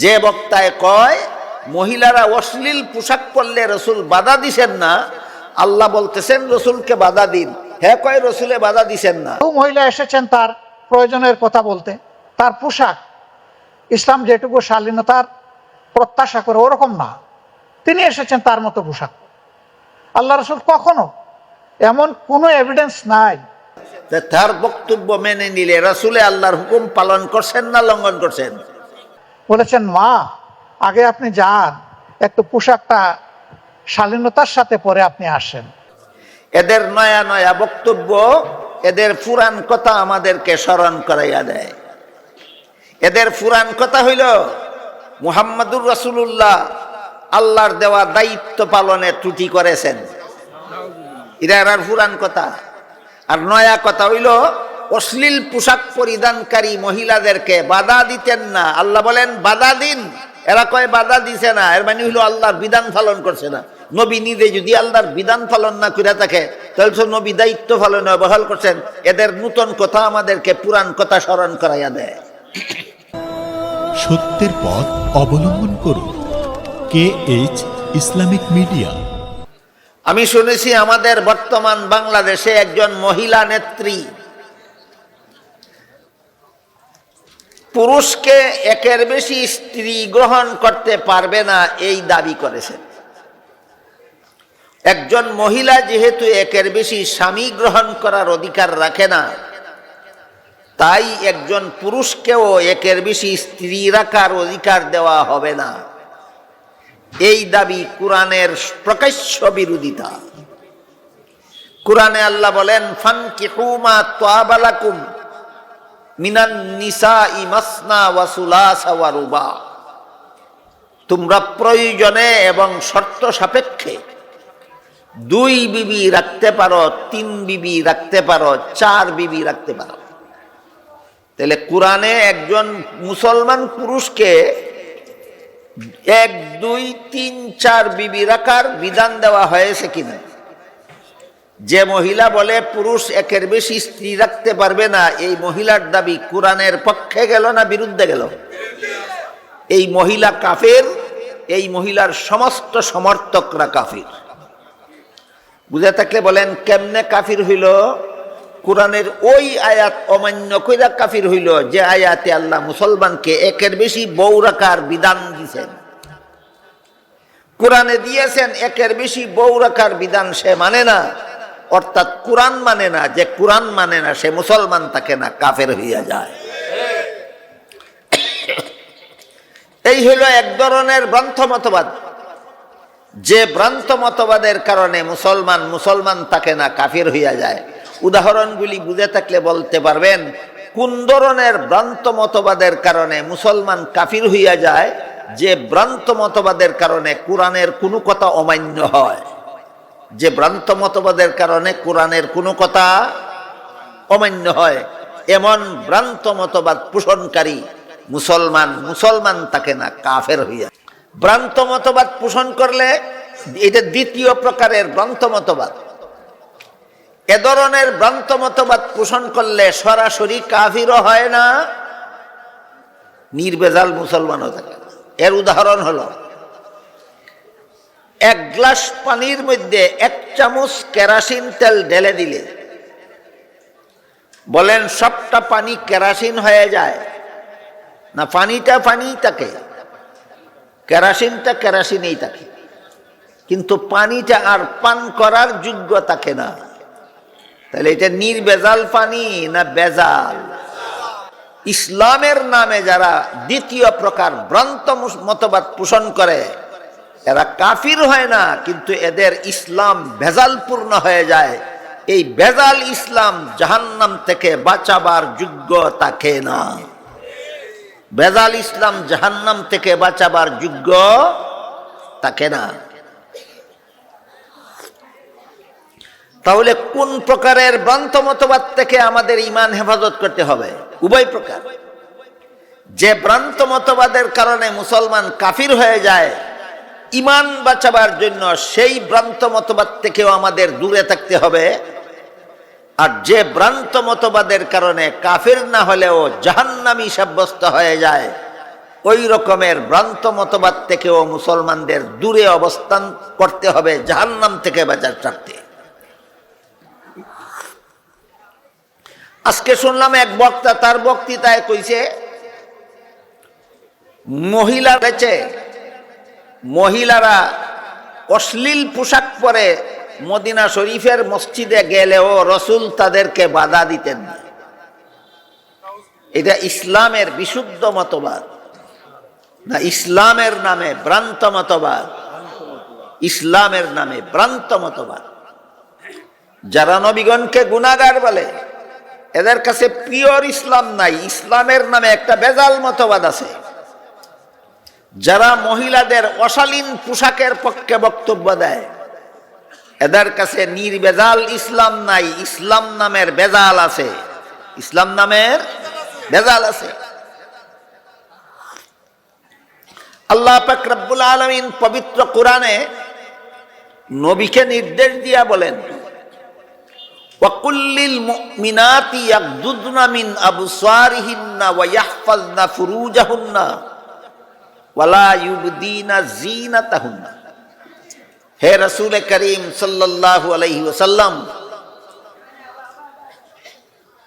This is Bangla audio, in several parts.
যে বক্তায় কয় মহিলারা অশ্লীল পোশাক পরলে রসুল বাধা দিছেন না আল্লাহ বলতেছেন রসুলকে বাধা দিন। হ্যাঁ কয় রসুলে বাধা দিছেন না। বহু মহিলা এসেছেন তার প্রয়োজনের কথা বলতে। তার পোশাক ইসলাম যেটুকু শালীনতার প্রত্যাশা করে ওরকম না। তিনি এসেছেন তার মতো পোশাক। আল্লাহ রসুল কখনো এমন কোনো এভিডেন্স নাই তার বক্তব্য মেনে নিলে রসুলে আল্লাহর হুকুম পালন করছেন না লঙ্ঘন করছেন। বলেছেন, মা, আগে আপনি যান, একটু পোশাকটা শালীনতার সাথে পরে আপনি আসেন। এদের নয়া নয়া বক্তব্য, এদের পুরাণ কথা আমাদেরকে স্মরণ করাইয়া দেয়। এদের পুরাণ কথা হইল, মুহাম্মাদুর রাসূলুল্লাহ আল্লাহর দেওয়া দায়িত্ব পালনে ত্রুটি করেছেন। এরা এরার পুরাণ কথা। আর নয়া কথা হইল অশ্লীল পোশাক পরিধানকারী মহিলাদেরকে বাধা দিতেন না। আল্লাহ বলেন বাধা দিন। এরা কয় বাধা দিছে না। এর মানে হইল আল্লাহর বিধান পালন করছে না। নবী নিজে যদি আল্লাহর বিধান পালন না করে থাকে তাহলে তো নবী দায়িত্ব পালনে অবহেল করছেন। এদের নূতন কথা আমাদেরকে পুরাণ কথা স্মরণ করাইয়া দেয়। সত্যের পথ অবলম্বন করুন। K H Islamic media. আমি শুনেছি আমাদের বর্তমান বাংলাদেশে একজন মহিলা নেত্রী। পুরুষকে একের বেশি স্ত্রী গ্রহণ করতে পারবে না এই দাবি করেছেন একজন মহিলা যেহেতু একের বেশি স্বামী গ্রহণ করার অধিকার রাখে না, তাই একজন পুরুষকেও একের বেশি স্ত্রী রাখার অধিকার দেওয়া হবে না। এই দাবি কোরআনের প্রকাশ্য বিরোধিতা। কোরআনে আল্লাহ বলেন ফান কিহুমা তোয়াবালাকুম মিনান নিসা ইমাসনা ওয়াসুলাসা ওয়া রুবা। তোমরা প্রয়োজনে এবং শর্ত সাপেক্ষে দুই বিবি রাখতে পারো, তিন বিবি রাখতে পারো, চার বিবি রাখতে পারো। তাহলে কোরআনে একজন মুসলমান পুরুষকে এক, দুই, তিন, চার বিবি রাখার বিধান দেওয়া হয়েছে কিনা? যে মহিলা বলে, পুরুষ একের বেশি স্ত্রী রাখতে পারবে না, এই মহিলার দাবি কোরআনের পক্ষে গেল না বিরুদ্ধে গেল? এই মহিলা কাফের, এই মহিলার সমস্ত সমর্থকরা কাফির। বুঝে থাকলে বলেন, কেমনে কাফির হইল? কোরআনের ওই আয়াত অমান্য কইরা কাফির হইল, যে আয়াতে আল্লাহ মুসলমানকে একের বেশি বউ রাখার বিধান দিয়েছেন কোরআনে দিয়েছেন, একের বেশি বউ রাখার বিধান সে মানে না। অর্থাৎ কোরআন মানে না, যে কোরআন মানে না, সে মুসলমান থাকে না, কাফের হইয়া যায়। এই হইল এক ধরনের গ্রন্থ মতবাদ। যে ভ্রান্ত মতবাদের কারণে মুসলমান মুসলমান থাকে না, কাফির হইয়া যায়। উদাহরণগুলি বুঝে থাকলে বলতে পারবেন, কোন ধরনের ভ্রান্ত মতবাদের কারণে মুসলমান কাফির হইয়া যায়, যে ভ্রান্ত মতবাদের কারণে কোরআনের কোনো কথা অমান্য হয়। যে ভ্রান্ত মতবাদের কারণে কোরআনের কোনো কথা অমান্য হয়, এমন ভ্রান্ত মতবাদ পোষণকারী মুসলমান মুসলমান থাকে না, কাফের হইয়া। ভ্রান্ত মতবাদ পোষণ করলে এটা দ্বিতীয় প্রকারের ভ্রান্ত মতবাদ। এ ধরনের ভ্রান্ত মতবাদ পোষণ করলে সরাসরি কাফিরও হয় না, নির্বেজাল মুসলমানও থাকে এর উদাহরণ হলো এক গ্লাস পানির মধ্যে এক চামচ কেরাসিন তেল ঢেলে দিলে। বলেন, সবটা পানি কেরাসিন হয়ে যায়? না, পানিটা পানি থাকে। কেরাসিনটা কেরাসিনেই থাকে। কিন্তু পানিটা আর পান করার যোগ্য থাকে না। তাহলে এটা নির্বেজাল পানি না বেজাল? ইসলামের নামে যারা দ্বিতীয় প্রকার ভ্রান্ত মতবাদ পোষণ করে এরা কাফির হয় না, কিন্তু এদের ইসলাম ভেজালপূর্ণ হয়ে যায়। এই ভেজাল ইসলাম জাহান্নাম থেকে বাঁচাবার যোগ্য থাকে না। ভেজাল ইসলাম জাহান্নাম থেকে বাঁচাবার যোগ্য থাকে না। তাহলে কোন প্রকারের ভ্রান্ত মতবাদ থেকে আমাদের ইমান হেফাজত করতে হবে? উভয় প্রকার। যে ভ্রান্ত মতবাদের কারণে মুসলমান কাফির হয়ে যায় ইমান বাঁচাবার জন্য সেই ভ্রান্ত মতবাদ থেকেও আমাদের দূরে থাকতে হবে। আর যে ভ্রান্ত মতবাদের কারণে কাফের না হলেও জাহান্নামী সাব্যস্ত হয়ে যায়, ওই রকমের ভ্রান্ত মতবাদ থেকেও মুসলমানদের দূরে অবস্থান করতে হবে, জাহান্নাম থেকে বাজার চাপতে আজকে শুনলাম এক বক্তা তার বক্তৃতায় কইছে, মহিলা বেচে মহিলারা অশ্লীল পোশাক পরে মদিনা শরীফের মসজিদে গেলেও রসুল তাদেরকে বাধা দিতেন না। এটা ইসলামের বিশুদ্ধ মতবাদ। না, ইসলামের নামে ভ্রান্ত মতবাদ। ইসলামের নামে ভ্রান্ত মতবাদ। যারা নবীগণকে গুণাগার বলে, এদের কাছে পিওর ইসলাম নাই। ইসলামের নামে একটা বেজাল মতবাদ আছে। যারা মহিলাদের অশালীন পোশাকের পক্ষে বক্তব্য দেয়, এদের কাছে নির্বেজাল ইসলাম নাই, ইসলাম নামের বেজাল আছে। ইসলাম নামের বেজাল আছে। আল্লাহ পাক রব্বুল আলমিন পবিত্র কোরআনে নবীকে নির্দেশ দিয়া বলেন, ওয়াকুল্লিল মুমিনাতি ইয়াগদুদনা মিন ওয়া ইয়াহফাজনা ফুরুজাহুন্না। হে রাসূল করিম ওয়াসাল্লাম,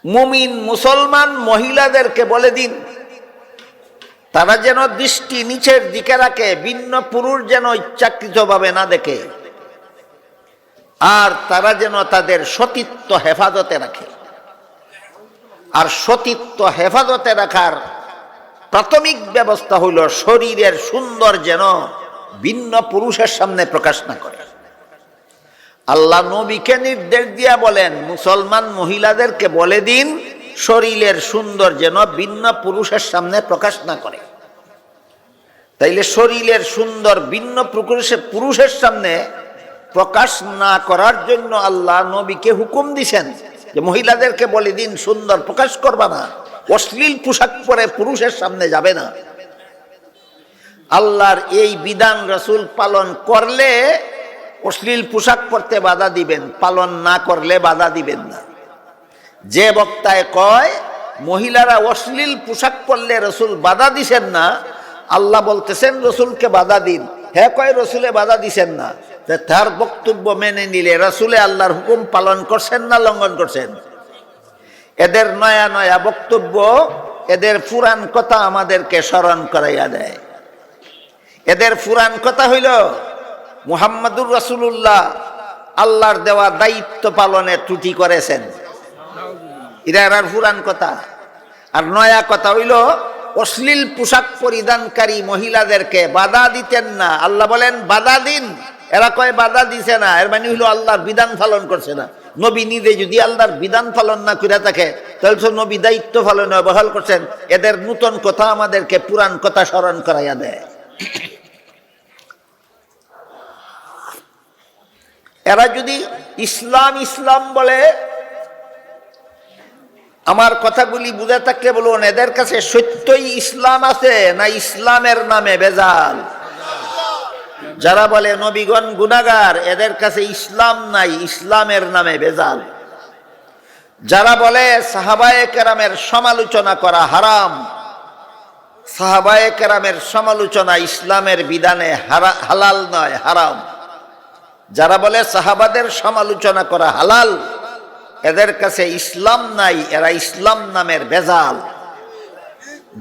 মুমিন মুসলমান মহিলাদেরকে বলে দিন, তারা যেন দৃষ্টি নিচের দিকে রাখে, ভিন্ন পুরুষ যেন ইচ্ছাকৃতভাবে না দেখে, আর তারা যেন তাদের সতীত্ব হেফাজতে রাখে। আর সতীত্ব হেফাজতে রাখার প্রাথমিক ব্যবস্থা হইল শরীরের সুন্দর যেন ভিন্ন পুরুষের সামনে প্রকাশ না করে। আল্লাহ নবীকে নির্দেশ দিয়া বলেন, মুসলমান মহিলাদেরকে বলে দিন, শরীরের সুন্দর যেন ভিন্ন পুরুষের সামনে প্রকাশ না করে। তাইলে শরীরের সুন্দর ভিন্ন পুরুষের পুরুষের সামনে প্রকাশ না করার জন্য আল্লাহ নবীকে হুকুম দিছেন যে মহিলাদেরকে বলে দিন, সুন্দর প্রকাশ করবা না। অশ্লীল পোশাক পরে পুরুষের সামনে যাবে না। আল্লাহর এই বিধান রসুল পালন করলে অশ্লীল পোশাক পরতে বাধা দিবেন, পালন না করলে বাধা দিবেন না। যে বক্তায় কয়, মহিলারা অশ্লীল পোশাক পরলে রসুল বাধা দিছেন না, আল্লাহ বলতেছেন, রসুলকে বাধা দিন। হ্যাঁ কয়, রসুলে বাধা দিছেন না। তার বক্তব্য মেনে নিলে রসুলে আল্লাহর হুকুম পালন করছেন না লঙ্ঘন করছেন? এদের নয়া নয়া বক্তব্য, এদের পুরাণ কথা আমাদেরকে স্মরণ করাইয়া দেয়। এদের পুরাণ কথা হইল, মুহাম্মাদুর রাসুল্লাহ আল্লাহর দেওয়া দায়িত্ব পালনে ত্রুটি করেছেন। এটা এরার কথা। আর নয়া কথা হইল, অশ্লীল পোশাক পরিধানকারী মহিলাদেরকে বাধা দিতেন না। আল্লাহ বলেন, বাধা দিন। এরা কয় বাধা দিছে না, এর মানে হইল আল্লাহর বিধান পালন করছে না। নবী নিজে যদি আল্লাহর বিধান পালন না করে থাকে, তাহলে তো নবী দায়িত্ব পালনে অবহেল করছেন। এদের নূতন কথা আমাদেরকে পুরাণ কথা স্মরণ করাইয়া দেয়। এরা যদি ইসলাম ইসলাম বলে, আমার কথাগুলি বুঝে থাকলে বলুন, এদের কাছে সত্যই ইসলাম আছে না ইসলামের নামে বেজাল? যারা বলে নবীগণ গুনাগার, এদের কাছে ইসলাম নাই, ইসলামের নামে বেজাল। যারা বলে সাহাবায়ে কেরামের সমালোচনা করা হারাম, সাহাবায়ে কেরামের সমালোচনা ইসলামের বিধানে হালাল নয়, হারাম। যারা বলে সাহাবাদের সমালোচনা করা হালাল, এদের কাছে ইসলাম নাই, এরা ইসলাম নামের বেজাল।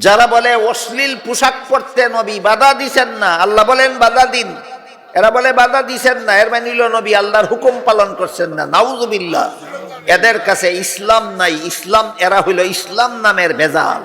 যারা বলে অশ্লীল পোশাক পরতে নবী বাধা দিছেন না, আল্লাহ বলেন বাধা দিন। এরা বলে, বাধা দিছেন না, এর মানিল নবী আল্লাহর হুকুম পালন করছেন না। নাউজুবিল্লাহ। এদের কাছে ইসলাম নাই, ইসলাম এরা হইল ইসলাম নামের বেজাল